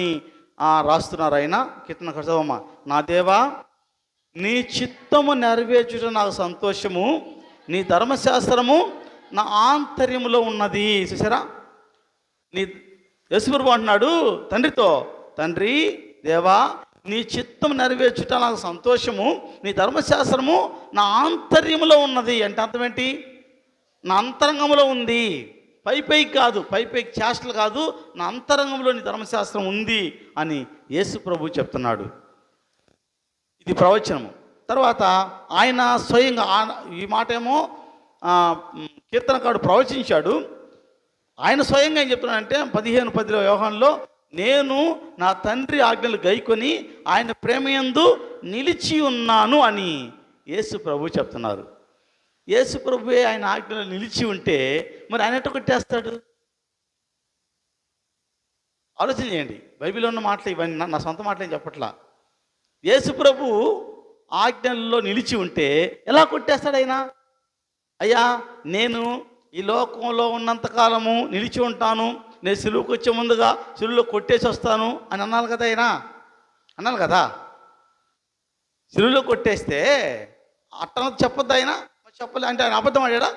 రాస్తున్నారు ఆయన కీర్తన కర్తవమ్మ నా దేవా నీ చిత్తము నెరవేర్చుట నాకు సంతోషము నీ ధర్మశాస్త్రము నా ఆంతర్యములో ఉన్నది. చూసారా నీ యేసుప్రభు అంటున్నాడు తండ్రితో తండ్రి దేవా నీ చిత్తం నెరవేర్చుట నాకు సంతోషము నీ ధర్మశాస్త్రము నా ఆంతర్యములో ఉన్నది. అంటే అర్థం ఏంటి? నా అంతరంగంలో ఉంది. పై పైకి కాదు పై పైకి చేష్టలు కాదు నా అంతరంగంలోని ధర్మశాస్త్రం ఉంది అని యేసు ప్రభు చెప్తున్నాడు. ఇది ప్రవచనము. తర్వాత ఆయన స్వయంగా ఆ- ఈ మాట ఏమో కీర్తనకాడు ప్రవచించాడు. ఆయన స్వయంగా ఏం చెప్తున్నాడంటే పదిహేను పదిలో వ్యవహారంలో నేను నా తండ్రి ఆజ్ఞలు గైకొని ఆయన ప్రేమయందు నిలిచి ఉన్నాను అని యేసు ప్రభు చెప్తున్నారు. యేసు ప్రభువే ఆయన ఆజ్ఞలో నిలిచి ఉంటే మరి ఆయన ఎట్ట కొట్టేస్తాడు? ఆలోచన చేయండి. బైబిల్లో ఉన్న మాటలు ఇవన్నీ నా- సొంత మాటలు ఏం చెప్పట్లా? యేసు ప్రభు ఆజ్ఞల్లో నిలిచి ఉంటే ఎలా కొట్టేస్తాడు ఆయన? అయ్యా నేను ఈ లోకంలో ఉన్నంతకాలము నిలిచి ఉంటాను. నేను సిలువుకు వచ్చే ముందుగా సిలువులో కొట్టేసి వస్తాను అని అన్నాను కదా ఆయన? అన్నాను కదా? సిలువులో కొట్టేస్తే అట్టనది చెప్పొద్దు ఆయన? చెప్పలే అంటే ఆయన అబద్ధం ఆడాడా?